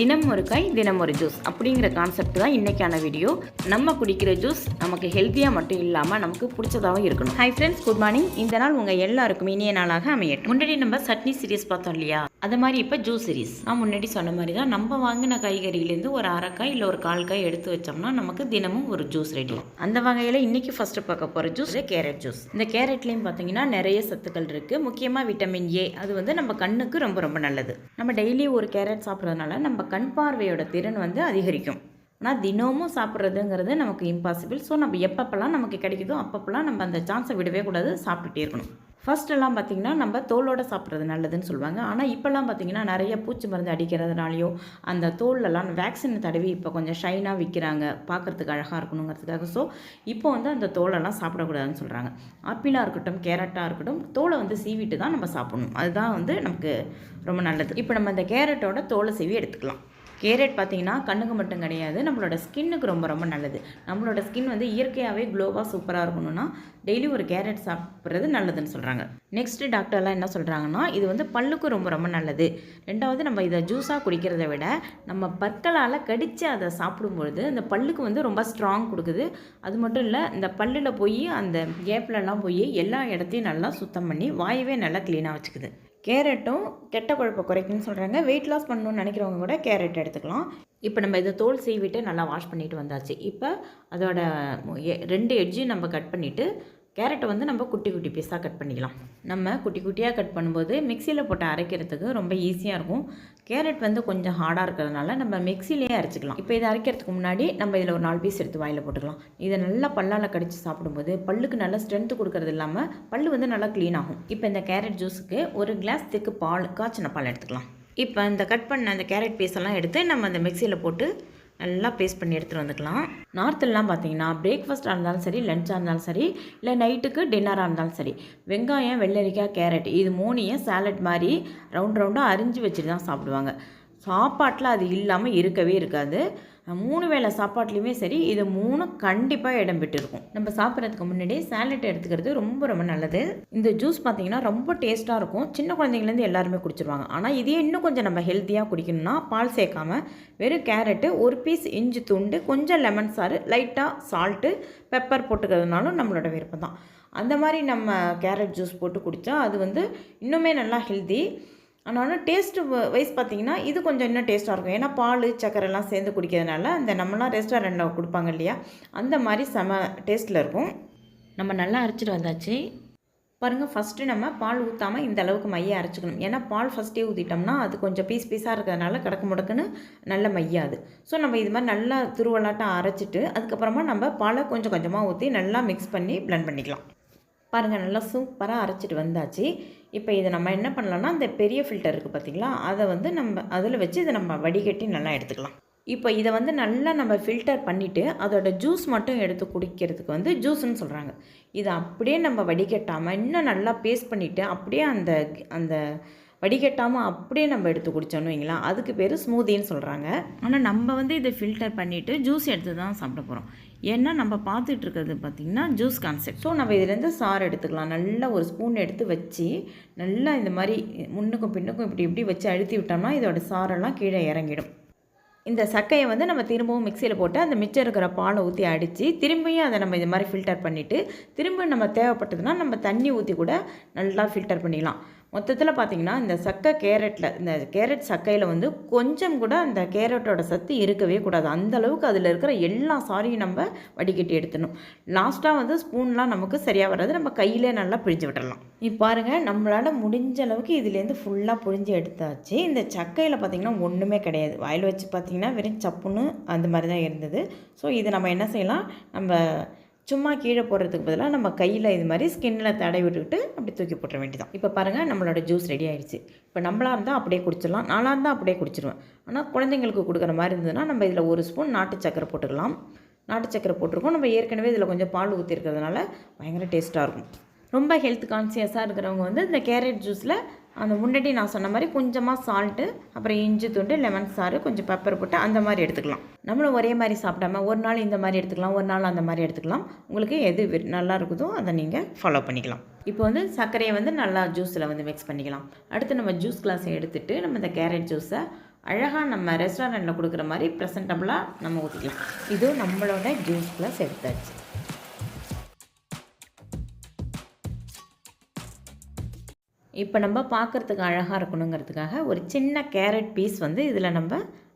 தினம் ஒரு காய் தினம் ஒரு ஜூஸ் அப்படிங்கிற கான்செப்ட் தான் இன்னைக்கான வீடியோ நம்ம குடிக்கிற ஜூஸ் நமக்கு ஹெல்த்தியாக மட்டும் இல்லாமல் நமக்கு பிடிச்சதாகவும் இருக்கணும். ஹை ஃப்ரெண்ட்ஸ் குட் மார்னிங் இந்த நாள் உங்கள் எல்லாருக்கும் இனிய நாளாக அமையட்டும். முன்னாடி நம்ம சட்னி சீரியஸ் பார்த்தோம் இல்லையா? அது மாதிரி இப்போ ஜூஸ் சீரிஸ் நான் முன்னாடி சொன்ன மாதிரி தான் நம்ம வாங்கின காய்கறியிலேருந்து ஒரு அரைக்காய் இல்லை ஒரு கால் காய் எடுத்து வச்சோம்னா நமக்கு தினமும் ஒரு ஜூஸ் ரெடி அந்த வகையில் இன்னைக்கு ஃபஸ்ட்டு பார்க்க போகிற ஜூஸ் கேரட் ஜூஸ் இந்த கேரட்லேயும் பார்த்தீங்கன்னா நிறைய சத்துக்கள் இருக்குது முக்கியமாக விட்டமின் ஏ அது வந்து நம்ம கண்ணுக்கு ரொம்ப ரொம்ப நல்லது. நம்ம டெய்லி ஒரு கேரட் சாப்பிட்றதுனால நம்ம கண் பார்வையோட திறன் வந்து அதிகரிக்கும். ஆனால் தினமும் சாப்பிட்றதுங்கிறது நமக்கு இம்பாசிபிள் ஸோ நம்ம எப்பப்பெல்லாம் நமக்கு கிடைக்குதோ அப்பப்பெல்லாம் நம்ம அந்த சான்ஸை விடவே கூடாது. சாப்பிட்டுட்டே இருக்கணும். ஃபஸ்ட்டெல்லாம் பார்த்திங்கன்னா பார்த்தீங்கன்னா நம்ம தோலோட சாப்பிட்றது நல்லதுன்னு சொல்லுவாங்க. ஆனால் இப்போல்லாம் பார்த்தீங்கன்னா நிறைய பூச்சி மருந்து அடிக்கிறதுனாலையோ அந்த தோல்லலாம் வேக்சின் தடவி இப்போ கொஞ்சம் ஷைனாக விற்கிறாங்க பார்க்குறதுக்கு அழகாக இருக்கணுங்கிறதுக்காக. ஸோ இப்போ வந்து அந்த தோலெல்லாம் சாப்பிடக்கூடாதுன்னு சொல்கிறாங்க ஆப்பிளாக இருக்கட்டும் கேரட்டாக இருக்கட்டும் தோலை வந்து சீவிட்டு தான் நம்ம சாப்பிடணும். அதுதான் வந்து நமக்கு ரொம்ப நல்லது. இப்போ நம்ம அந்த கேரட்டோட தோலை சீவி எடுத்துக்கலாம். கேரட் பார்த்தீங்கன்னா கண்ணுக்கு மட்டும் கிடையாது நம்மளோட ஸ்கின்னுக்கு ரொம்ப ரொம்ப நல்லது. நம்மளோட ஸ்கின் வந்து இயற்கையாகவே க்ளோவாக சூப்பராக இருக்கணும்னா டெய்லி ஒரு கேரட் சாப்பிட்றது நல்லதுன்னு சொல்கிறாங்க நெக்ஸ்ட் டாக்டர்லாம் என்ன சொல்கிறாங்கன்னா இது வந்து பல்லுக்கு ரொம்ப ரொம்ப நல்லது. ரெண்டாவது நம்ம இதை ஜூஸாக குடிக்கிறத விட நம்ம பற்களால் கடித்து அதை சாப்பிடும்பொழுது அந்த பல்லுக்கு வந்து ரொம்ப ஸ்ட்ராங் கொடுக்குது. அது மட்டும் இல்லை இந்த பல்லில் போய் அந்த கேப்லலாம் போய் எல்லா இடத்தையும் நல்லா சுத்தம் பண்ணி வாயவே நல்லா க்ளீனாக வச்சுக்குது. கேரட்டும் கெட்ட கொழுப்பை குறைக்குன்னு சொல்கிறாங்க வெயிட் லாஸ் பண்ணணும்னு நினைக்கிறவங்க கூட கேரட் எடுத்துக்கலாம். இப்போ நம்ம இதை தோல் சீவிட்டு நல்லா வாஷ் பண்ணிட்டு வந்தாச்சு. இப்போ அதோட எ- ரெண்டு எட்ஜையும் நம்ம கட் பண்ணிவிட்டு கேரட்டை வந்து நம்ம குட்டி குட்டி பீஸாக கட் பண்ணிக்கலாம். நம்ம குட்டி குட்டியாக கட் பண்ணும்போது மிக்சியில் போட்டு அரைக்கிறதுக்கு ரொம்ப ஈஸியாக இருக்கும். கேரட் வந்து கொஞ்சம் ஹார்டாக இருக்கிறதுனால நம்ம மிக்சிலேயே அரைச்சிக்கலாம். இப்போ இதை அரைக்கிறதுக்கு முன்னாடி நம்ம இதில் ஒரு நாலு பீஸ் எடுத்து வாயில் போட்டுக்கலாம். இதை நல்லா பல்லால் கடித்து சாப்பிடும்போது பல்லுக்கு நல்லா ஸ்ட்ரென்த்து கொடுக்கறது இல்லாமல் பல் வந்து நல்லா க்ளீன் ஆகும். இப்போ இந்த கேரட் ஜூஸுக்கு ஒரு கிளாஸ் திக்கு பால் காய்ச்சின பால் எடுத்துக்கலாம். இப்போ இந்த கட் பண்ண அந்த கேரட் பீஸ் எல்லாம் எடுத்து நம்ம அந்த மிக்சியில் போட்டு நல்லா பேஸ்ட் பண்ணி எடுத்துகிட்டு வந்துக்கலாம். நார்த்துலலாம் பார்த்தீங்கன்னா பிரேக்ஃபாஸ்ட்டாக இருந்தாலும் சரி லஞ்சாக இருந்தாலும் சரி இல்லை நைட்டுக்கு டின்னராக இருந்தாலும் சரி வெங்காயம் வெள்ளரிக்காய் கேரட் இது மூணையும் சாலட் மாதிரி ரவுண்ட் ரவுண்டாக அரிஞ்சு வச்சுட்டு தான் சாப்பிடுவாங்க. சாப்பாட்டில் அது இல்லாமல் இருக்கவே இருக்காது. மூணு வேளை சாப்பாட்லேயுமே சரி இது மூணு கண்டிப்பாக இடம் பெற்று இருக்கும் நம்ம சாப்பிட்றதுக்கு முன்னாடி சாலட் எடுத்துக்கிறது ரொம்ப ரொம்ப நல்லது. இந்த ஜூஸ் பார்த்தீங்கன்னா ரொம்ப டேஸ்ட்டாக இருக்கும். சின்ன குழந்தைங்கலேருந்து எல்லாருமே குடிச்சிருவாங்க. ஆனால் இதே இன்னும் கொஞ்சம் நம்ம ஹெல்த்தியாக குடிக்கணும்னா பால் சேர்க்காம வெறும் கேரட்டு ஒரு பீஸ் இஞ்சி துண்டு கொஞ்சம் லெமன் சாறு லைட்டாக சால்ட்டு பெப்பர் போட்டுக்கிறதுனாலும் நம்மளோட விருப்பம் தான் அந்த மாதிரி நம்ம கேரட் ஜூஸ் போட்டு குடித்தா அது வந்து இன்னுமே நல்லா ஹெல்த்தி ஆனாலும் டேஸ்ட்டு வைஸ் பார்த்தீங்கன்னா இது கொஞ்சம் இன்னும் டேஸ்ட்டாக இருக்கும். ஏன்னா பால் சக்கரைலாம் சேர்ந்து குடிக்கிறதுனால அந்த நம்மளாம் ரெஸ்டாரண்ட்டில் கொடுப்பாங்க இல்லையா? அந்த மாதிரி செம டேஸ்ட்டில் இருக்கும். நம்ம நல்லா அரைச்சிட்டு வந்தாச்சு. பாருங்கள் ஃபஸ்ட்டு நம்ம பால் ஊற்றாமல் இந்த அளவுக்கு மைய அரைச்சிக்கணும். ஏன்னா பால் ஃபஸ்ட்டே ஊற்றிட்டோம்னா அது கொஞ்சம் பீஸ் பீஸாக இருக்கிறதுனால கிடக்கு முடக்குன்னு நல்ல மையாது. ஸோ நம்ம இது மாதிரி நல்லா துருவலாட்டம் அரைச்சிட்டு அதுக்கப்புறமா நம்ம பாலை கொஞ்சம் கொஞ்சமாக ஊற்றி நல்லா மிக்ஸ் பண்ணி ப்ளெண்ட் பண்ணிக்கலாம். பாருங்கள் நல்லா சூப்பராக அரைச்சிட்டு வந்தாச்சு. இப்போ இதை நம்ம என்ன பண்ணலாம்னா அந்த பெரிய ஃபில்டர் இருக்குது பார்த்தீங்களா அதை வந்து நம்ம அதில் வச்சு இதை நம்ம வடிகட்டி நல்லா எடுத்துக்கலாம். இப்போ இதை வந்து நல்லா நம்ம ஃபில்டர் பண்ணிவிட்டு அதோட ஜூஸ் மட்டும் எடுத்து குடிக்கிறதுக்கு வந்து ஜூஸ்ன்னு சொல்கிறாங்க இதை அப்படியே நம்ம வடிகட்டாமல் இன்னும் நல்லா பேஸ்ட் பண்ணிவிட்டு அப்படியே அந்த அந்த வடிகட்டாமல் அப்படியே நம்ம எடுத்து குடித்தோன்னு வைங்களா அதுக்கு பேர் ஸ்மூதின்னு சொல்கிறாங்க ஆனால் நம்ம வந்து இதை ஃபில்டர் பண்ணிவிட்டு ஜூஸ் எடுத்து தான் சாப்பிட போகிறோம் ஏன்னா நம்ம பார்த்துட்டு இருக்கிறது பார்த்திங்கன்னா ஜூஸ் கான்செப்ட் ஸோ நம்ம இதுலேருந்து சாறு எடுத்துக்கலாம். நல்லா ஒரு ஸ்பூன் எடுத்து வச்சு நல்லா இந்த மாதிரி முன்னுக்கும் பின்னுக்கும் இப்படி இப்படி வச்சு அழுத்தி விட்டோம்னா இதோட சாரெல்லாம் கீழே இறங்கிடும். இந்த சக்கையை வந்து நம்ம திரும்பவும் மிக்சியில் போட்டு அந்த மிச்சம் இருக்கிற பாலை ஊற்றி அடித்து திரும்பியும் அதை நம்ம இது மாதிரி ஃபில்டர் பண்ணிவிட்டு திரும்ப நம்ம தேவைப்பட்டதுன்னா நம்ம தண்ணி ஊற்றி கூட நல்லா ஃபில்டர் பண்ணிக்கலாம் மொத்தத்தில் பார்த்தீங்கன்னா இந்த சக்கை கேரட்டில் இந்த கேரட் சக்கையில் வந்து கொஞ்சம் கூட அந்த கேரட்டோட சத்து இருக்கவே கூடாது. அந்த அளவுக்கு அதில் இருக்கிற எல்லா சாரியும் நம்ம வடிகட்டி எடுத்துடணும். லாஸ்ட்டாக வந்து ஸ்பூன்லாம் நமக்கு சரியாக வராது. நம்ம கையிலே நல்லா பிழிஞ்சு விடலாம் இப்போ பாருங்கள் நம்மளால் முடிஞ்ச அளவுக்கு இதுலேருந்து ஃபுல்லாக புழிஞ்சு எடுத்தாச்சு. இந்த சக்கையில் பார்த்தீங்கன்னா ஒன்றுமே கிடையாது. வாயில் வச்சு பார்த்தீங்கன்னா வெறும் சப்புன்னு அந்த மாதிரி தான் இருந்தது. ஸோ இது நம்ம என்ன செய்யலாம்? நம்ம சும்மா கீழே போடுறதுக்கு பதிலாக நம்ம கையில் இது மாதிரி ஸ்கின்னில் தடவி விட்டுக்கிட்டு அப்படி தூக்கி போட்டுற வேண்டியதான் இப்போ பாருங்கள் நம்மளோட ஜூஸ் ரெடி ஆயிடுச்சு. இப்போ நம்மளாக இருந்தால் அப்படியே குடிச்சிடலாம். நானாக இருந்தால் அப்படியே குடிச்சிருவேன். ஆனால் குழந்தைங்களுக்கு கொடுக்குற மாதிரி இருந்ததுன்னா நம்ம இதில் ஒரு ஸ்பூன் நாட்டு சக்கரை போட்டுக்கலாம். நாட்டு சக்கரை போட்டிருக்கோம். நம்ம ஏற்கனவே இதில் கொஞ்சம் பால் ஊற்றிருக்கிறதுனால பயங்கர டேஸ்ட்டாக இருக்கும். ரொம்ப ஹெல்த் கான்சியஸாக இருக்கிறவங்க வந்து இந்த கேரட் ஜூஸில் அந்த முன்னாடி நான் சொன்ன மாதிரி கொஞ்சமாக சால்ட்டு அப்புறம் இஞ்சி துண்டு லெமன் சாறு கொஞ்சம் பெப்பர் போட்டு அந்த மாதிரி எடுத்துக்கலாம். நம்மளும் ஒரே மாதிரி சாப்பிடாம ஒரு நாள் இந்த மாதிரி எடுத்துக்கலாம் ஒரு நாள் அந்த மாதிரி எடுத்துக்கலாம். உங்களுக்கு எது நல்லா இருக்குதோ அதை நீங்கள் ஃபாலோ பண்ணிக்கலாம். இப்போ வந்து சர்க்கரையை வந்து நல்லா ஜூஸில் வந்து மிக்ஸ் பண்ணிக்கலாம். அடுத்து நம்ம ஜூஸ் கிளாஸை எடுத்துட்டு நம்ம இந்த கேரட் ஜூஸை அழகாக நம்ம ரெஸ்டாரண்ட்டில் கொடுக்குற மாதிரி ப்ரெசன்டபுளாக நம்ம ஊற்றிக்கலாம் இதுவும் நம்மளோட ஜூஸ் கிளாஸ் எடுத்தாச்சு. இப்போ நம்ம பார்க்குறதுக்கு அழகாக இருக்கணுங்கிறதுக்காக ஒரு சின்ன கேரட் பீஸ் வந்து இதில் நம்ம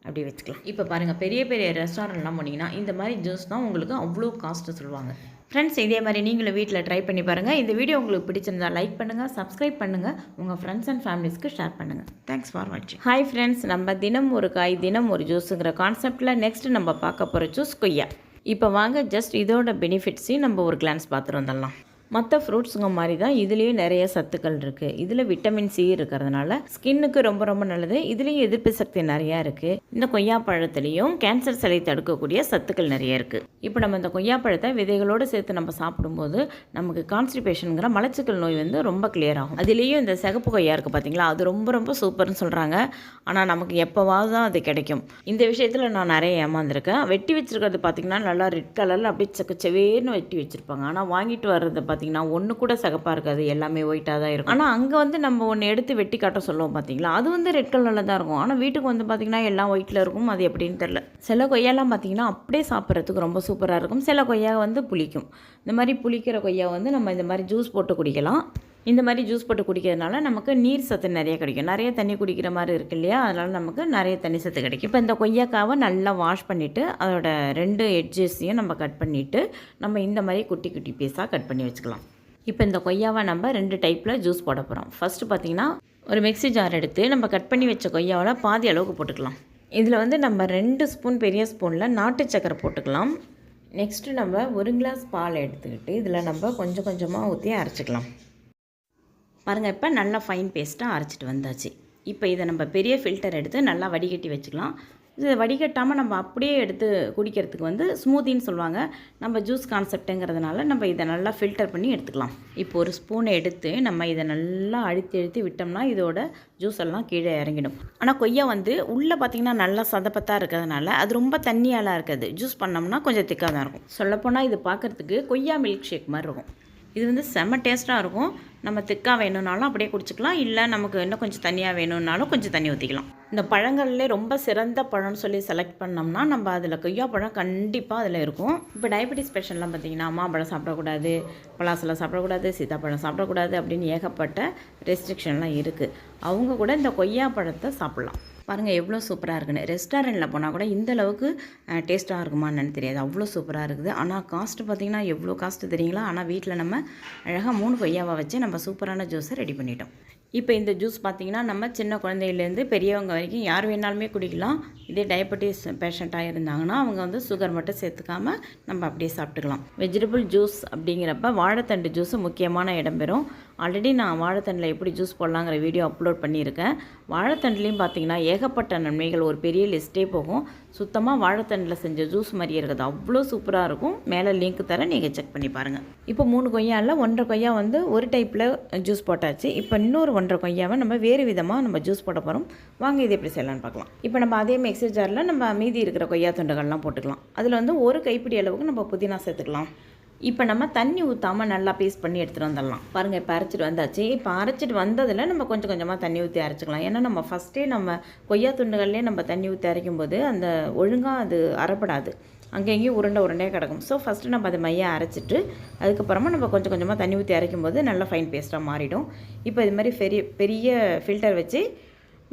அப்படி வச்சுக்கலாம். இப்போ பாருங்கள் பெரிய பெரிய ரெஸ்டாரண்ட்லாம் போனீங்கன்னா இந்த மாதிரி ஜூஸ் தான் உங்களுக்கு அவ்வளோ காஸ்ட்டு சொல்லுவாங்க. ஃப்ரெண்ட்ஸ் இதே மாதிரி நீங்களும் வீட்டில் ட்ரை பண்ணி பாருங்கள் இந்த வீடியோ உங்களுக்கு பிடிச்சிருந்தா லைக் பண்ணுங்கள் சப்ஸ்கிரைப் பண்ணுங்கள் உங்கள் ஃப்ரெண்ட்ஸ் அண்ட் ஃபேமிலிஸ்க்கு ஷேர் பண்ணுங்கள் தேங்க்ஸ் ஃபார் வாட்சிங் ஹாய் ஃப்ரெண்ட்ஸ் நம்ம தினம் ஒரு காய் தினம் ஒரு ஜூஸுங்கிற கான்செப்டில் நெக்ஸ்ட் நம்ம பார்க்க போகிற ஜூஸ் கொய்யா. இப்போ வாங்க ஜஸ்ட் இதோட பெனிஃபிட்ஸையும் நம்ம ஒரு கிளான்ஸ் பார்த்துட்டு வந்துடலாம். மற்ற ஃப்ரூட்ஸுங்க மாதிரி தான் இதுலேயும் நிறைய சத்துக்கள் இருக்குது இதில் விட்டமின் சி இருக்கிறதுனால ஸ்கின்னுக்கு ரொம்ப ரொம்ப நல்லது. இதுலேயும் எதிர்ப்பு சக்தி நிறையா இருக்குது இந்த கொய்யா பழத்துலேயும் கேன்சர் சிலை தடுக்கக்கூடிய சத்துக்கள் நிறைய இருக்குது இப்போ நம்ம இந்த கொய்யா பழத்தை விதைகளோடு சேர்த்து நம்ம சாப்பிடும்போது நமக்கு கான்ஸ்டிபேஷனுங்கிற மலச்சிக்கல் நோய் வந்து ரொம்ப கிளியர் ஆகும். அதுலேயும் இந்த சிகப்பு கொய்யா இருக்குது பார்த்தீங்களா அது ரொம்ப ரொம்ப சூப்பர்னு சொல்கிறாங்க ஆனால் நமக்கு எப்போவாவது தான் அது கிடைக்கும். இந்த விஷயத்தில் நான் நிறைய ஏமாந்துருக்கேன். வெட்டி வச்சிருக்கிறது பார்த்தீங்கன்னா நல்லா ரெட் கலரில் அப்படியே சக்க செவேர்னு வெட்டி வச்சுருப்பாங்க. ஆனால் வாங்கிட்டு வர்றது பார்த்தீங்கன்னா பார்த்தீங்கன்னா ஒன்று கூட சகப்பாக இருக்காது. எல்லாமே ஒயிட்டாக தான் இருக்கும். ஆனால் அங்கே வந்து நம்ம ஒன்று எடுத்து வெட்டி காட்ட சொல்லுவோம் பார்த்தீங்களா? அது வந்து ரெட் கலரில் தான் இருக்கும். ஆனால் வீட்டுக்கு வந்து பார்த்தீங்கன்னா எல்லாம் ஒயிட்டில் இருக்கும். அது எப்படின்னு தெரில சில கொய்யாலாம் பார்த்தீங்கன்னா அப்படியே சாப்பிட்றதுக்கு ரொம்ப சூப்பராக இருக்கும். சில கொய்யா வந்து புளிக்கும். இந்த மாதிரி புளிக்கிற கொய்யா வந்து நம்ம இந்த மாதிரி ஜூஸ் போட்டு குடிக்கலாம். இந்த மாதிரி ஜூஸ் போட்டு குடிக்கிறதுனால நமக்கு நீர் சத்து நிறைய கிடைக்கும். நிறைய தண்ணி குடிக்கிற மாதிரி இருக்கு இல்லையா? அதனால் நமக்கு நிறைய தண்ணி சத்து கிடைக்கும். இப்போ இந்த கொய்யாக்காவை நல்லா வாஷ் பண்ணிவிட்டு அதோட ரெண்டு எட்ஜஸையும் நம்ம கட் பண்ணிவிட்டு நம்ம இந்த மாதிரி குட்டி குட்டி பீஸாக கட் பண்ணி வச்சுக்கலாம். இப்போ இந்த கொய்யாவை நம்ம ரெண்டு டைப்பில் ஜூஸ் போட போகிறோம் ஃபஸ்ட்டு பார்த்திங்கன்னா ஒரு மிக்ஸி ஜார் எடுத்து நம்ம கட் பண்ணி வச்ச கொய்யாவில் பாதி அளவுக்கு போட்டுக்கலாம். இதில் வந்து நம்ம ரெண்டு ஸ்பூன் பெரிய ஸ்பூனில் நாட்டு சக்கரை போட்டுக்கலாம். நெக்ஸ்ட்டு நம்ம ஒரு கிளாஸ் பால் எடுத்துக்கிட்டு இதில் நம்ம கொஞ்சம் கொஞ்சமாக ஊற்றி அரைச்சிக்கலாம். பாருங்கள் இப்போ நல்லா ஃபைன் பேஸ்ட்டாக அரைச்சிட்டு வந்தாச்சு. இப்போ இதை நம்ம பெரிய ஃபில்டர் எடுத்து நல்லா வடிகட்டி வச்சுக்கலாம். இது வடிகட்டாமல் நம்ம அப்படியே எடுத்து குடிக்கிறதுக்கு வந்து ஸ்மூத்தின்னு சொல்லுவாங்க. நம்ம ஜூஸ் கான்செப்ட்டுங்கிறதுனால நம்ம இதை நல்லா ஃபில்டர் பண்ணி எடுத்துக்கலாம். இப்போ ஒரு ஸ்பூனை எடுத்து நம்ம இதை நல்லா அழுத்தி அழுத்தி விட்டோம்னா இதோட ஜூஸ் எல்லாம் கீழே இறங்கிடும். ஆனால் கொய்யா வந்து உள்ளே பார்த்திங்கன்னா நல்லா சதப்பத்தாக இருக்கிறதுனால அது ரொம்ப தண்ணியாலாம் இருக்காது. ஜூஸ் பண்ணோம்னா கொஞ்சம் திக்காக தான் இருக்கும். சொல்லப்போனால் இது பார்க்குறதுக்கு கொய்யா மில்க் ஷேக் மாதிரி இருக்கும். இது வந்து செம்ம டேஸ்ட்டாக இருக்கும். நம்ம திக்காக வேணும்னாலும் அப்படியே குடிச்சிக்கலாம். இல்லை நமக்கு இன்னும் கொஞ்சம் தண்ணியாக வேணும்னாலும் கொஞ்சம் தண்ணி ஊற்றிக்கலாம் இந்த பழங்கள்லேயே ரொம்ப சிறந்த பழம்னு சொல்லி செலக்ட் பண்ணோம்னா நம்ம அதில் கொய்யா பழம் கண்டிப்பாக அதில் இருக்கும். இப்போ டயபெட்டிஸ் பேஷண்ட்லாம் பார்த்தீங்கன்னா மாம்பழம் சாப்பிடக்கூடாது பலாசலம் சாப்பிடக்கூடாது சீதாப்பழம் சாப்பிடக்கூடாது அப்படின்னு ஏகப்பட்ட ரெஸ்ட்ரிக்ஷன்லாம் இருக்குது அவங்க கூட இந்த கொய்யா பழத்தை சாப்பிட்லாம். பாருங்கள் எவ்வளோ சூப்பராக இருக்குன்னு. ரெஸ்டாரண்ட்டில் போனால் கூட இந்த அளவுக்கு டேஸ்ட்டாக இருக்குமான்னு தெரியாது. அவ்வளோ சூப்பராக இருக்குது. ஆனால் காஸ்ட்டு பார்த்திங்கன்னா எவ்வளோ காஸ்ட்டு தெரியுங்களா? ஆனால் வீட்டில் நம்ம அழகாக மூணு கொய்யாவை வச்சு நம்ம சூப்பரான ஜூஸை ரெடி பண்ணிட்டோம். இப்போ இந்த ஜூஸ் பார்த்திங்கன்னா நம்ம சின்ன குழந்தையிலேருந்து பெரியவங்க வரைக்கும் யார் வேணாலுமே குடிக்கலாம். இதே டயபெட்டிஸ் பேஷண்ட்டாக இருந்தாங்கன்னா அவங்க வந்து சுகர் மட்டும் சேர்த்துக்காமல் நம்ம அப்படியே சாப்பிட்டுக்கலாம். வெஜிடபிள் ஜூஸ் அப்படிங்கிறப்ப வாழைத்தண்டு ஜூஸு முக்கியமான இடம் பெறும். ஆல்ரெடி நான் வாழைத்தண்டில் எப்படி ஜூஸ் போடலாங்கிற வீடியோ அப்லோட் பண்ணியிருக்கேன். வாழைத்தண்டுலேயும் பார்த்தீங்கன்னா ஏகப்பட்ட நன்மைகள். ஒரு பெரிய லிஸ்ட்டே போகும். சுத்தமாக வாழைத்தண்டில் செஞ்ச ஜூஸ் மாதிரியே இருக்குது. அவ்வளோ சூப்பராக இருக்கும். மேலே லிங்க் தர நீங்கள் செக் பண்ணி பாருங்கள் இப்போ மூணு கொய்யாவில் ஒன்றரை கொய்யா வந்து ஒரு டைப்பில் ஜூஸ் போட்டாச்சு. இப்போ இன்னொரு பண்ணுற கொய்யாவை நம்ம வேறு விதமாக நம்ம ஜூஸ் போட போகிறோம் வாங்க இது எப்படி செய்யலாம்னு பார்க்கலாம். இப்போ நம்ம அதே மிக்சர் ஜாரில் நம்ம மீதி இருக்கிற கொய்யா துண்டுகள்லாம் போட்டுக்கலாம். அதில் வந்து ஒரு கைப்பிடி அளவுக்கு நம்ம புதினா சேர்த்துக்கலாம். இப்போ நம்ம தண்ணி ஊற்றாமல் நல்லா பேஸ்ட் பண்ணி எடுத்துகிட்டு வந்துடலாம். பாருங்கள் இப்போ அரைச்சிட்டு வந்தாச்சு. இப்போ அரைச்சிட்டு வந்ததில் நம்ம கொஞ்சம் கொஞ்சமாக தண்ணி ஊற்றி அரைச்சிக்கலாம். ஏன்னா நம்ம ஃபஸ்ட்டே நம்ம கொய்யா துண்டுகள்லேயே நம்ம தண்ணி ஊற்றி அரைக்கும் போது அந்த ஒழுங்காக அது அரைப்படாது அங்கேயும் உருண்டை உருண்டையாக கிடக்கும். ஸோ ஃபஸ்ட்டு நம்ம அதை மையாக அரைச்சிட்டு அதுக்கப்புறமா நம்ம கொஞ்சம் கொஞ்சமாக தண்ணி ஊற்றி அரைக்கும் போது நல்லா ஃபைன் பேஸ்ட்டாக மாறிடும். இப்போ இது மாதிரி பெரிய பெரிய ஃபில்டர் வச்சு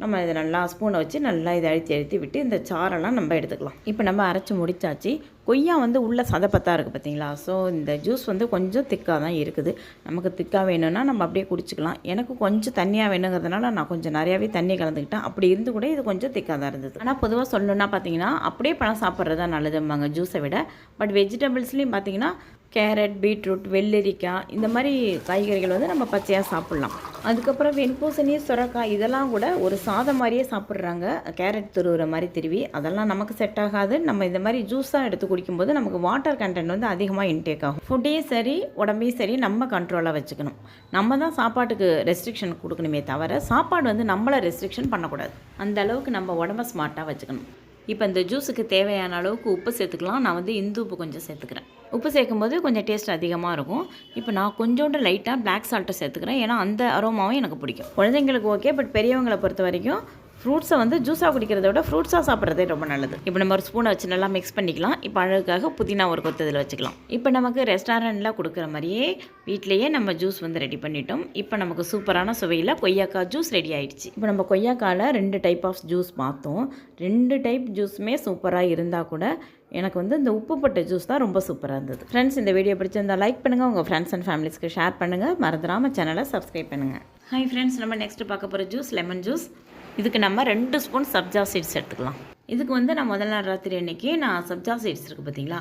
நம்ம இதை நல்லா ஸ்பூனை வச்சு நல்லா இதை அழுத்தி அழுத்தி விட்டு இந்த சாரெல்லாம் நம்ம எடுத்துக்கலாம். இப்போ நம்ம அரைச்சி முடிச்சாச்சு. கொய்யா வந்து உள்ளே சதப்பத்தாக இருக்குது பார்த்தீங்களா? ஸோ இந்த ஜூஸ் வந்து கொஞ்சம் திக்காக தான் இருக்குது. நமக்கு திக்காக வேணும்னா நம்ம அப்படியே குடிச்சிக்கலாம். எனக்கு கொஞ்சம் தண்ணியாக வேணுங்கிறதுனால நான் கொஞ்சம் நிறையாவே தண்ணி கலந்துக்கிட்டேன். அப்படி இருந்து கூட இது கொஞ்சம் திக்காக தான் இருந்தது. ஆனால் பொதுவாக சொல்லணுன்னா பார்த்தீங்கன்னா அப்படியே பழம் சாப்பிட்றது தான் நல்லதும்பாங்க ஜூஸை விட. பட் வெஜிடபிள்ஸ்லேயும் பார்த்தீங்கன்னா கேரட் பீட்ரூட் வெள்ளரிக்காய் இந்த மாதிரி காய்கறிகள் வந்து நம்ம பச்சையாக சாப்பிட்லாம். அதுக்கப்புறம் வெண்பூசணி சுரக்காய் இதெல்லாம் கூட ஒரு சாதம் மாதிரியே சாப்பிட்றாங்க. கேரட் துருவுற மாதிரி திருவி அதெல்லாம் நமக்கு செட் ஆகாது. நம்ம இந்த மாதிரி ஜூஸாக எடுத்து குடிக்கும்போது நமக்கு வாட்டர் கண்டென்ட் வந்து அதிகமாக இன்டேக் ஆகும். ஃபுட்டையும் சரி உடம்பையும் சரி நம்ம கண்ட்ரோலாக வச்சுக்கணும். நம்ம தான் சாப்பாட்டுக்கு ரெஸ்ட்ரிக்ஷன் கொடுக்கணுமே தவிர சாப்பாடு வந்து நம்மளை ரெஸ்ட்ரிக்ஷன் பண்ணக்கூடாது. அந்த அளவுக்கு நம்ம உடம்ப ஸ்மார்ட்டாக வச்சுக்கணும். இப்போ இந்த ஜூஸுக்கு தேவையான அளவுக்கு உப்பு சேர்த்துக்கலாம். நான் வந்து இந்து உப்பு கொஞ்சம் சேர்த்துக்கிறேன். உப்பு சேர்க்கும்போது கொஞ்சம் டேஸ்ட் அதிகமாக இருக்கும். இப்போ நான் கொஞ்சோண்டு லைட்டாக பிளாக் சால்ட்டை சேர்த்துக்கிறேன். ஏன்னா அந்த அரோமாவும் எனக்கு பிடிக்கும். குழந்தைங்களுக்கு ஓகே பட் பெரியவங்களை பொறுத்த வரைக்கும் ஃப்ரூட்ஸை வந்து ஜூஸாக குடிக்கிறத விட ஃப்ரூட்ஸாக சாப்பிட்றதே ரொம்ப நல்லது. இப்போ நம்ம ஒரு ஸ்பூனை வச்சு நல்லா மிக்ஸ் பண்ணிக்கலாம். இப்போ அழகுக்காக புதினா ஒரு கொத்து இதில் வச்சுக்கலாம். இப்போ நமக்கு ரெஸ்டாரண்ட்டில் கொடுக்குற மாதிரியே வீட்லேயே நம்ம ஜூஸ் வந்து ரெடி பண்ணிட்டோம். இப்போ நமக்கு சூப்பரான சுவையில் கொய்யாக்காய் ஜூஸ் ரெடி ஆயிடுச்சு. இப்போ நம்ம கொய்யாக்காயில் ரெண்டு டைப் ஆஃப் ஜூஸ் பார்த்தோம். ரெண்டு டைப் ஜூஸுமே சூப்பராக இருந்தால் கூட எனக்கு வந்து இந்த உப்பு போட்ட ஜூஸ் தான் ரொம்ப சூப்பராக இருந்தது. ஃப்ரெண்ட்ஸ் இந்த வீடியோ பிடிச்சிருந்தா லைக் பண்ணுங்கள் உங்கள் ஃப்ரெண்ட்ஸ் அண்ட் ஃபேமிலிஸ்க்கு ஷேர் பண்ணுங்கள் மறந்துடாமல் சேனலை சப்ஸ்கிரைப் பண்ணுங்கள் ஹாய் ஃப்ரெண்ட்ஸ் நம்ம நெக்ஸ்ட் பார்க்க போகிற ஜூஸ் லெமன் ஜூஸ் இதுக்கு நம்ம ரெண்டு ஸ்பூன் சப்ஜா சீட்ஸ் எடுத்துக்கலாம். இதுக்கு வந்து நான் முதல் நாள் ராத்திரி அன்னைக்கு நான் சப்ஜா சீட்ஸ் இருக்குது பார்த்தீங்களா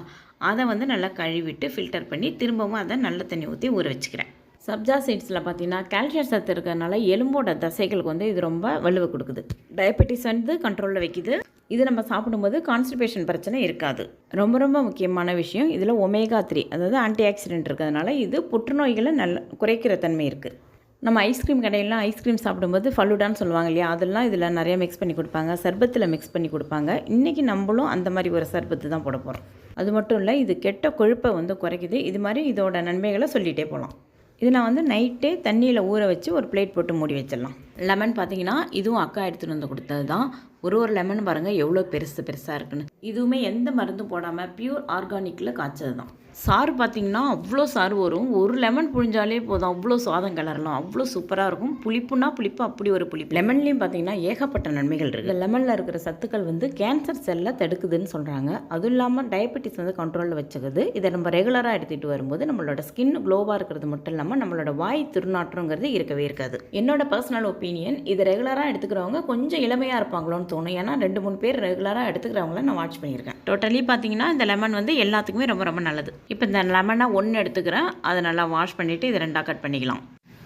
அதை வந்து நல்லா கழுவிட்டு ஃபில்டர் பண்ணி திரும்பவும் அதை நல்ல தண்ணி ஊற்றி ஊற வச்சுக்கிறேன். சப்ஜா சீட்ஸில் பார்த்தீங்கன்னா கால்சியம் சத்து இருக்கிறதுனால எலும்போட தசைகளுக்கு வந்து இது ரொம்ப வலுவை கொடுக்குது. டயபெட்டிஸ் வந்து கண்ட்ரோலில் வைக்குது. இது நம்ம சாப்பிடும்போது கான்ஸ்டிபேஷன் பிரச்சனை இருக்காது. ரொம்ப ரொம்ப முக்கியமான விஷயம். இதில் ஒமேகா த்ரீ அதாவது ஆன்டி ஆக்சிடென்ட் இருக்கிறதுனால இது புற்றுநோய்களை நல்ல குறைக்கிற தன்மை இருக்குது நம்ம ஐஸ்கிரீம் கடையிலாம் ஐஸ்கிரீம் சாப்பிடும்போது ஃபல்லுடான்னு சொல்லுவாங்க இல்லையா? அதெல்லாம் இதில் நிறைய மிக்ஸ் பண்ணி கொடுப்பாங்க. சர்பத்தில் மிக்ஸ் பண்ணி கொடுப்பாங்க. இன்றைக்கி நம்மளும் அந்த மாதிரி ஒரு சர்பத்து தான் போட போகிறோம் அது மட்டும் இல்லை இது கெட்ட கொழுப்பை வந்து குறைக்குது. இது மாதிரி இதோட நன்மைகளை சொல்லிகிட்டே போகலாம். இது நான் வந்து நைட்டே தண்ணியில் ஊற வச்சு ஒரு பிளேட் போட்டு மூடி வச்சிடலாம். லெமன் பார்த்தீங்கன்னா இதுவும் அக்கா எடுத்துகிட்டு வந்து கொடுத்தது தான். ஒரு ஒரு லெமன் பாருங்கள் எவ்வளோ பெருசு பெருசாக இருக்குன்னு. இதுவுமே எந்த மருந்தும் போடாமல் பியூர் ஆர்கானிக்கில் காய்ச்சது தான். சாறு பார்த்திங்கன்னா அவ்வளோ சாறு வரும். ஒரு லெமன் புழிஞ்சாலே போதும். அவ்வளோ சாதம் கலரலாம் அவ்வளோ சூப்பராக இருக்கும். புளிப்புனா புளிப்பு அப்படி ஒரு புளிப்பு. லெமன்லேயும் பார்த்தீங்கன்னா ஏகப்பட்ட நன்மைகள் இருக்குது லெமனில் இருக்கிற சத்துக்கள் வந்து கேன்சர் செல்லை தடுக்குதுன்னு சொல்கிறாங்க அதுவும் இல்லாமல் டயபெட்டிஸ் வந்து கண்ட்ரோலில் வச்சுக்குது. இதை நம்ம ரெகுலராக எடுத்துகிட்டு வரும்போது நம்மளோட ஸ்கின் க்ளோவாக இருக்கிறது மட்டும் இல்லாமல் நம்மளோட வாய் திருநாற்றங்கிறது இருக்கவே இருக்காது. என்னோட பர்சனல் ஒப்பீனியன் இதை ரெகுலராக எடுத்துக்கிறவங்க கொஞ்சம் இளமையாக இருப்பாங்களோன்னு தோணும். ஏன்னா ரெண்டு மூணு பேர் ரெகுலராக எடுத்துக்கிறவங்கள நான் வாட்ச் பண்ணியிருக்கேன். டோட்டலி பார்த்தீங்கன்னா இந்த லெமன் வந்து எல்லாத்துக்குமே ரொம்ப ரொம்ப நல்லது. இப்போ இந்த லெமனை ஒன்று எடுத்துக்கிறேன். அதை நல்லா வாஷ் பண்ணிவிட்டு இதை ரெண்டாக கட் பண்ணிக்கலாம்.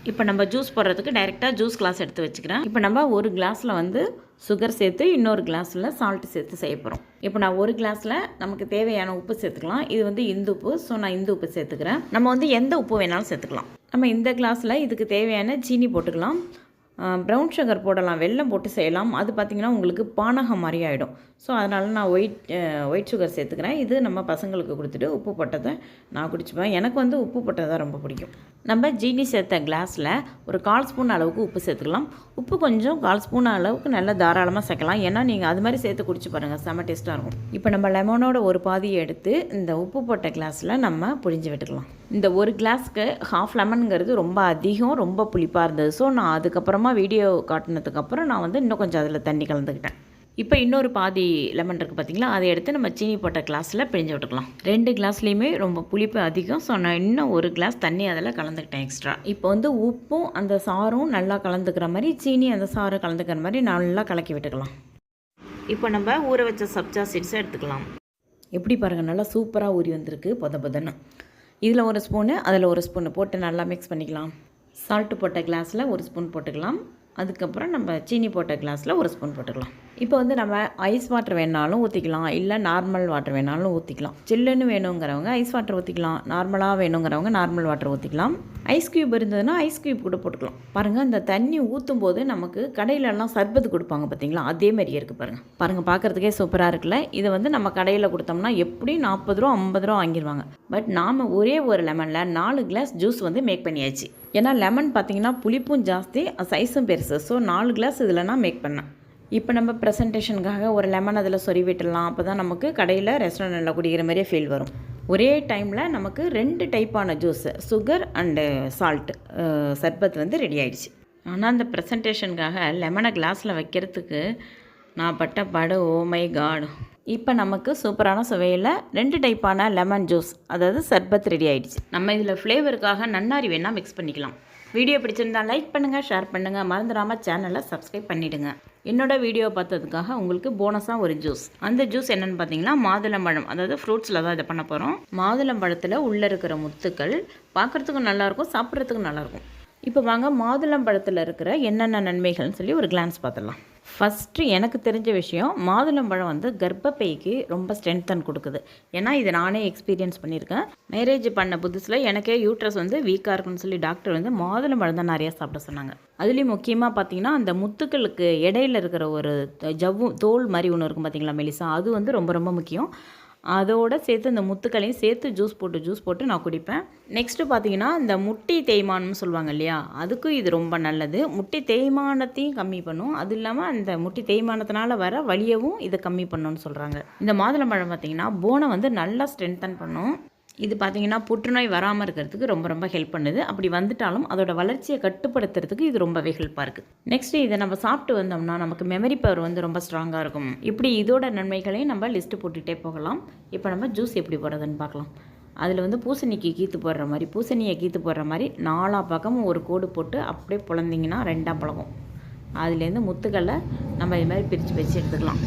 இப்போ நம்ம ஜூஸ் போடுறதுக்கு டைரெக்டாக ஜூஸ் கிளாஸ் எடுத்து வச்சுக்கிறேன். இப்போ நம்ம ஒரு கிளாஸில் வந்து சுகர் சேர்த்து இன்னொரு கிளாஸில் சால்ட்டு சேர்த்து செய்ய போகிறோம் இப்போ நான் ஒரு கிளாஸில் நமக்கு தேவையான உப்பு சேர்த்துக்கலாம். இது வந்து இந்து உப்பு ஸோ நான் இந்து உப்பு சேர்த்துக்கிறேன். நம்ம வந்து எந்த உப்பு வேணாலும் சேர்த்துக்கலாம். நம்ம இந்த கிளாஸில் இதுக்கு தேவையான சீனி போட்டுக்கலாம். ப்ரௌன் சுகர் போடலாம் வெல்லம் போட்டு செய்யலாம். அது பார்த்திங்கன்னா உங்களுக்கு பானகம் மாதிரி ஆகிடும் ஸோ அதனால் நான் ஒயிட் ஒயிட் சுகர் சேர்த்துக்கிறேன். இது நம்ம பசங்களுக்கு கொடுத்துட்டு உப்பு போட்டதை நான் குடிச்சுப்பேன். எனக்கு வந்து உப்பு போட்டது தான் ரொம்ப பிடிக்கும். நம்ம ஜீனி சேர்த்த கிளாஸில் ஒரு கால் ஸ்பூன் அளவுக்கு உப்பு சேர்த்துக்கலாம். உப்பு கொஞ்சம் கால் ஸ்பூன் அளவுக்கு நல்லா தாராளமாக சேர்க்கலாம். ஏன்னா நீங்கள் அது மாதிரி சேர்த்து குடிச்சு பாருங்கள் செம்ம டேஸ்ட்டாக இருக்கும். இப்போ நம்ம லெமனோட ஒரு பாதியை எடுத்து இந்த உப்பு போட்ட கிளாஸில் நம்ம புழிஞ்சு விட்டுக்கலாம். இந்த ஒரு கிளாஸ்க்கு ஹாஃப் லெமனுங்கிறது ரொம்ப அதிகம் ரொம்ப புளிப்பாக இருந்தது. ஸோ நான் அதுக்கப்புறமா வீடியோ காட்டினதுக்கப்புறம் நான் வந்து இன்னும் கொஞ்சம் அதில் தண்ணி கலந்துக்கிட்டேன். இப்போ இன்னொரு பாதி லெமன் இருக்குது பார்த்தீங்களா அதை எடுத்து நம்ம சீனி போட்ட கிளாஸில் பிழிஞ்சு விட்டுக்கலாம். ரெண்டு கிளாஸ்லேயுமே ரொம்ப புளிப்பு அதிகம். ஸோ நான் இன்னும் ஒரு கிளாஸ் தண்ணி அதில் கலந்துக்கிட்டேன் எக்ஸ்ட்ரா இப்போ வந்து உப்பும் அந்த சாரும் நல்லா கலந்துக்கிற மாதிரி சீனி அந்த சாரும் கலந்துக்கிற மாதிரி நல்லா கலக்கி விட்டுக்கலாம். இப்போ நம்ம ஊற வச்ச சப்ஜா சீட்ஸை எடுத்துக்கலாம். எப்படி பாருங்கள் நல்லா சூப்பராக ஊறி வந்திருக்கு. பொத பொதன்னு. இதில் ஒரு ஸ்பூனு அதில் ஒரு ஸ்பூனு போட்டு நல்லா மிக்ஸ் பண்ணிக்கலாம். சால்ட்டு போட்ட கிளாஸில் ஒரு ஸ்பூன் போட்டுக்கலாம். அதுக்கப்புறம் நம்ம சீனி போட்ட கிளாஸில் ஒரு ஸ்பூன் போட்டுக்கலாம். இப்போ வந்து நம்ம ஐஸ் வாட்டர் வேணாலும் ஊற்றிக்கலாம் இல்லை நார்மல் வாட்டர் வேணாலும் ஊற்றிக்கலாம் சில்லுன்னு வேணுங்கிறவங்க ஐஸ் வாட்டர் ஊற்றிக்கலாம் நார்மலாக வேணுங்கிறவங்க நார்மல் வாட்டர் ஊற்றிக்கலாம் ஐஸ் க்யூப் இருந்ததுன்னா ஐஸ் க்யூப் கூட போட்டுக்கலாம். பாருங்கள் அந்த தண்ணி ஊற்றும் போது நமக்கு கடையிலலாம் சர்பத்து கொடுப்பாங்க பார்த்தீங்களா அதே மாதிரியே இருக்குது பாருங்கள் பாருங்கள் பார்க்குறதுக்கே சூப்பராக இருக்குல்ல? இதை வந்து நம்ம கடையில் கொடுத்தோம்னா எப்படியும் நாற்பது ரூபா ஐம்பது ரூபா வாங்கிடுவாங்க பட் நாம் ஒரே ஒரு லெமனில் நாலு கிளாஸ் ஜூஸ் வந்து மேக் பண்ணியாச்சு. ஏன்னா லெமன் பார்த்தீங்கன்னா புளிப்பும் ஜாஸ்தி சைஸும் பெருசு. ஸோ நாலு கிளாஸ் இதில் நான் மேக் பண்ணேன். இப்போ நம்ம ப்ரெசன்டேஷனுக்காக ஒரு லெமன் அதில் சொறி விட்டுடலாம் அப்போ தான் நமக்கு கடையில் ரெஸ்டாரண்ட்டில் குடிக்கிற மாதிரியே ஃபீல் வரும். ஒரே டைமில் நமக்கு ரெண்டு டைப்பான ஜூஸு சுகர் அண்டு சால்ட் சர்பத் வந்து ரெடி ஆகிடுச்சு ஆனால் அந்த ப்ரெசன்டேஷனுக்காக லெமனை கிளாஸில் வைக்கிறதுக்கு நான் பட்ட படு ஓ oh மை இப்போ நமக்கு சூப்பரான சுவையில் ரெண்டு டைப்பான லெமன் ஜூஸ் அதாவது சர்பத் ரெடி ஆகிடுச்சு நம்ம இதில் ஃப்ளேவருக்காக நன்னாரி வேணால் மிக்ஸ் பண்ணிக்கலாம். வீடியோ பிடிச்சிருந்தா லைக் பண்ணுங்கள் ஷேர் பண்ணுங்கள் மறந்துடாமல் சேனலை சப்ஸ்கிரைப் பண்ணிவிடுங்க என்னோடய வீடியோ பார்த்ததுக்காக உங்களுக்கு போனஸாக ஒரு ஜூஸ் அந்த ஜூஸ் என்னென்னு பார்த்தீங்கன்னா மாதுளம்பழம் அதாவது ஃப்ரூட்ஸில் தான் இதை பண்ண போகிறோம் மாதுளம்பழத்தில் உள்ளே இருக்கிற முத்துக்கள் பார்க்குறதுக்கும் நல்லாயிருக்கும் சாப்பிட்றதுக்கும் நல்லாயிருக்கும். இப்போ வாங்க மாதுளம்பழத்தில் இருக்கிற என்னென்ன நன்மைகள்னு சொல்லி ஒரு கிளான்ஸ் பார்த்துடலாம். ஃபஸ்ட்டு எனக்கு தெரிஞ்ச விஷயம் மாதுளம்பழம் வந்து கர்ப்பப்பைக்கு ரொம்ப ஸ்ட்ரென்த்தன் கொடுக்குது. ஏன்னா இது நானே எக்ஸ்பீரியன்ஸ் பண்ணியிருக்கேன். மேரேஜ் பண்ண புதுசில் எனக்கே யூட்ரஸ் வந்து வீக்காக இருக்குன்னு சொல்லி டாக்டர் வந்து மாதுளம்பழம் தான் நிறையா சாப்பிட சொன்னாங்க. அதுலேயும் முக்கியமாக பார்த்தீங்கன்னா அந்த முத்துக்களுக்கு இடையில இருக்கிற ஒரு ஜவ்வு தோல் மாதிரி ஒன்று இருக்கும் பார்த்தீங்களா மெலிசா? அது வந்து ரொம்ப ரொம்ப முக்கியம். அதோட சேர்த்து இந்த முத்துக்களையும் சேர்த்து ஜூஸ் போட்டு ஜூஸ் போட்டு நான் குடிப்பேன். நெக்ஸ்ட்டு பார்த்தீங்கன்னா இந்த முட்டி தேய்மானம்னு சொல்லுவாங்க இல்லையா? அதுக்கும் இது ரொம்ப நல்லது. முட்டி தேய்மானத்தையும் கம்மி பண்ணும். அது இல்லாமல் அந்த முட்டி தேய்மானத்தினால வர வலியவும் இதை கம்மி பண்ணணும்னு சொல்கிறாங்க இந்த மாதுளம்பழம் பார்த்தீங்கன்னா போனை வந்து நல்லா ஸ்ட்ரென்தன் பண்ணும். இது பார்த்தீங்கன்னா புற்றுநோய் வராமல் இருக்கிறதுக்கு ரொம்ப ரொம்ப ஹெல்ப் பண்ணுது. அப்படி வந்துட்டாலும் அதோட வளர்ச்சியை கட்டுப்படுத்துறதுக்கு இது ரொம்பவே ஹெல்ப்பாக இருக்குது நெக்ஸ்ட் இதை நம்ம சாப்பிட்டு வந்தோம்னா நமக்கு மெமரி பவர் வந்து ரொம்ப ஸ்ட்ராங்காக இருக்கும். இப்படி இதோட நன்மைகளையும் நம்ம லிஸ்ட்டு போட்டுகிட்டே போகலாம். இப்போ நம்ம ஜூஸ் எப்படி போடுறதுன்னு பார்க்கலாம் அதில் வந்து பூசணிக்கு கீத்து போடுற மாதிரி பூசணியை கீத்து போடுற மாதிரி நாலா பக்கமும் ஒரு கோடு போட்டு அப்படியே பிளந்திங்கன்னா ரெண்டாக பழகும் அதுலேருந்து முத்துக்களை நம்ம இது மாதிரி பிரித்து வச்சு எடுத்துக்கலாம்.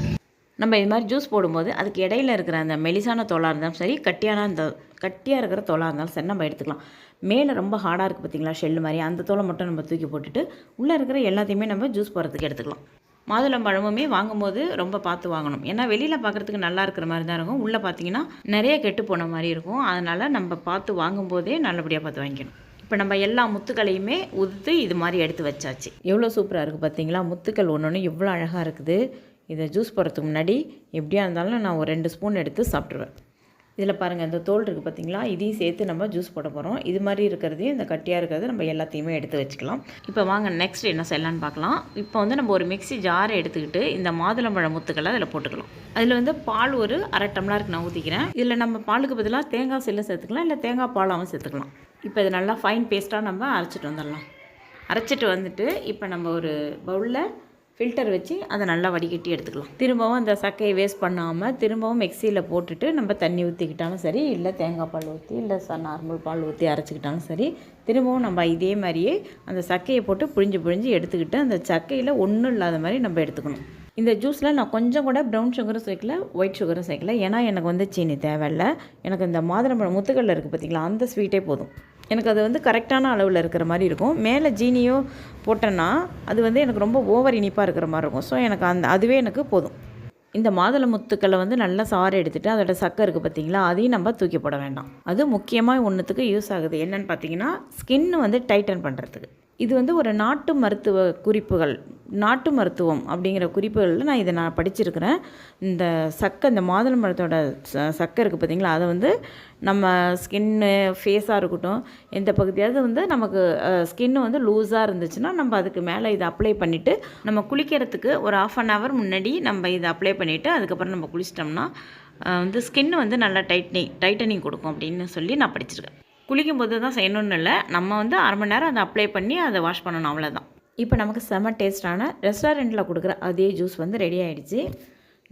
நம்ம இது மாதிரி ஜூஸ் போடும்போது அதுக்கு இடையில இருக்கிற அந்த மெலிசான தோலாக இருந்தாலும் சரி கட்டியான அந்த கட்டியாக இருக்கிற தோலாக இருந்தாலும் சரி நம்ம எடுத்துக்கலாம். மேலே ரொம்ப ஹார்டாக இருக்குது பார்த்தீங்களா ஷெல்லு மாதிரி. அந்த தோலை மட்டும் நம்ம தூக்கி போட்டுட்டு உள்ளே இருக்கிற எல்லாத்தையுமே நம்ம ஜூஸ் போடுறதுக்கு எடுத்துக்கலாம். மாதுளம்பழமுமே வாங்கும்போது ரொம்ப பார்த்து வாங்கணும். ஏன்னா வெளியில் பார்க்குறதுக்கு நல்லா இருக்கிற மாதிரி தான் இருக்கும். உள்ளே பார்த்தீங்கன்னா நிறைய கெட்டு போன மாதிரி இருக்கும். அதனால் நம்ம பார்த்து வாங்கும்போதே நல்லபடியாக பார்த்து வாங்கிக்கணும். இப்போ நம்ம எல்லா முத்துக்களையுமே உதுத்து இது மாதிரி எடுத்து வச்சாச்சு. எவ்வளோ சூப்பராக இருக்குது பார்த்தீங்களா முத்துக்கள் ஒன்று ஒன்று எவ்வளோ அழகாக இருக்குது. இதை ஜூஸ் போடுறதுக்கு முன்னாடி எப்படியா இருந்தாலும் நான் ஒரு ரெண்டு ஸ்பூன் எடுத்து சாப்பிட்ருவேன் இதில் பாருங்கள் இந்த தோல் இருக்குது பார்த்தீங்களா? இதையும் சேர்த்து நம்ம ஜூஸ் போட போகிறோம் இது மாதிரி இருக்கிறதையும் இந்த கட்டியாக இருக்கிறது நம்ம எல்லாத்தையுமே எடுத்து வச்சுக்கலாம். இப்போ வாங்க நெக்ஸ்ட் என்ன செய்யலான்னு பார்க்கலாம். இப்போ வந்து நம்ம ஒரு மிக்ஸி ஜாரை எடுத்துக்கிட்டு இந்த மாதுளம்பழ முத்துக்களை அதில் போட்டுக்கலாம். அதில் வந்து பால் ஒரு அரை டம்ளருக்கு நான் ஊற்றிக்கிறேன் இதில் நம்ம பாலுக்கு பதிலாக தேங்காய் செல்லும் சேர்த்துக்கலாம் இல்லை தேங்காய் பாலாகவும் சேர்த்துக்கலாம். இப்போ இது நல்லா ஃபைன் பேஸ்ட்டாக நம்ம அரைச்சிட்டு வந்துடலாம். அரைச்சிட்டு வந்துட்டு இப்போ நம்ம ஒரு பவுலில் ஃபில்டர் வச்சு அதை நல்லா வடிகட்டி எடுத்துக்கலாம். திரும்பவும் அந்த சக்கையை வேஸ்ட் பண்ணாமல் திரும்பவும் மிக்சியில் போட்டுட்டு நம்ம தண்ணி ஊற்றிக்கிட்டாலும் சரி இல்லை தேங்காய் பால் ஊற்றி இல்லை ச நார்மல் பால் ஊற்றி அரைச்சிக்கிட்டாலும் சரி திரும்பவும் நம்ம இதே மாதிரியே அந்த சக்கையை போட்டு புழிஞ்சு புழிஞ்சு எடுத்துக்கிட்டு அந்த சக்கையில் ஒன்றும் இல்லாத மாதிரி நம்ம எடுத்துக்கணும். இந்த ஜூஸில் நான் கொஞ்சம் கூட ப்ரௌன் சுகரும் சேர்க்கல ஒயிட் சுகரும் சேர்க்கல. ஏன்னா எனக்கு வந்து சீனி தேவையில்ல. எனக்கு இந்த மாதுளம்பழம் முத்துக்கல்ல இருக்குது பார்த்திங்களா அந்த ஸ்வீட்டே போதும். எனக்கு அது வந்து கரெக்டான அளவில் இருக்கிற மாதிரி இருக்கும். மேலே ஜீனியோ போட்டேன்னா அது வந்து எனக்கு ரொம்ப ஓவர் இனிப்பாக இருக்கிற மாதிரி இருக்கும். ஸோ எனக்கு அந்த அதுவே எனக்கு போதும். இந்த மாதுளை முத்துக்களை வந்து நல்லா சாறு எடுத்துகிட்டு அதோட சக்கை இருக்குது பார்த்தீங்களா அதையும் நம்ம தூக்கி போட வேண்டாம். அது முக்கியமாக ஒன்றுத்துக்கு யூஸ் ஆகுது. என்னென்னு பார்த்தீங்கன்னா ஸ்கின் வந்து டைட்டன் பண்ணுறதுக்கு இது வந்து ஒரு நாட்டு மருத்துவ குறிப்புகள் நாட்டு மருத்துவம் அப்படிங்கிற குறிப்புகளில் நான் இதை நான் படிச்சிருக்கிறேன். இந்த சக்கை இந்த மாதுளம்பழத்தோட ச சக்கை இருக்குது பார்த்தீங்களா? அதை வந்து நம்ம ஸ்கின்னு ஃபேஸாக இருக்கட்டும் எந்த பகுதியாவது வந்து நமக்கு ஸ்கின்னு வந்து லூஸாக இருந்துச்சுன்னா நம்ம அதுக்கு மேலே இதை அப்ளை பண்ணிவிட்டு நம்ம குளிக்கிறதுக்கு ஒரு ஆஃப் அன் ஹவர் முன்னாடி நம்ம இதை அப்ளை பண்ணிவிட்டு அதுக்கப்புறம் நம்ம குளிச்சிட்டோம்னா வந்து ஸ்கின்னு வந்து நல்லா டைட்னிங் டைட்டனிங் கொடுக்கும் அப்படின்னு சொல்லி நான் படிச்சிருக்கேன். குளிக்கும்போது தான் செய்யணும்னு இல்லை. நம்ம வந்து அரை மணி நேரம் அதை அப்ளை பண்ணி அதை வாஷ் பண்ணணும் அவ்வளோதான் இப்போ நமக்கு செம டேஸ்டான ரெஸ்டாரண்ட்டில் கொடுக்குற அதே ஜூஸ் வந்து ரெடி ஆகிடுச்சு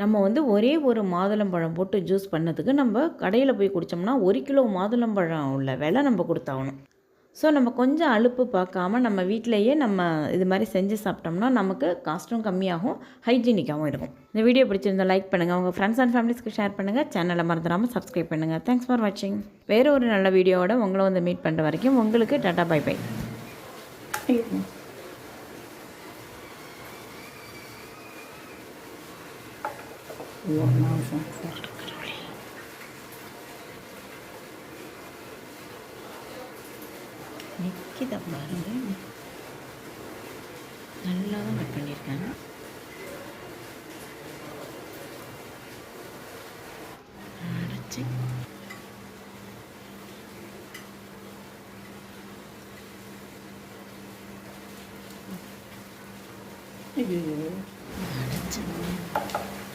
நம்ம வந்து ஒரே ஒரு மாதுளம்பழம் போட்டு ஜூஸ் பண்ணதுக்கு நம்ம கடையில் போய் குடித்தோம்னா ஒரு கிலோ மாதுளம்பழம் உள்ள விலை நம்ம கொடுத்தாகணும். ஸோ நம்ம கொஞ்சம் அலுப்பு பார்க்காம நம்ம வீட்டிலையே நம்ம இது மாதிரி செஞ்சு சாப்பிட்டோம்னா நமக்கு காஸ்ட்டும் கம்மியாகும் ஹைஜீனிக்காகவும் இருக்கும். இந்த வீடியோ பிடிச்சிருந்தால் லைக் பண்ணுங்கள் உங்கள் ஃப்ரெண்ட்ஸ் அண்ட் ஃபேமிலிஸ்க்கு ஷேர் பண்ணுங்கள் சேனலை மறந்துடாமல் சப்ஸ்கிரைப் பண்ணுங்கள் தேங்க்ஸ் ஃபார் வாட்சிங் வேறு ஒரு நல்ல வீடியோவோட உங்களை வந்து மீட் பண்ணுற வரைக்கும் உங்களுக்கு டாட்டா பை பை நிற்கித பாருங்க நல்லா தான் கட் பண்ணியிருக்கேன் அரைச்சி அரைச்சி அடிச்சு விடணும் இது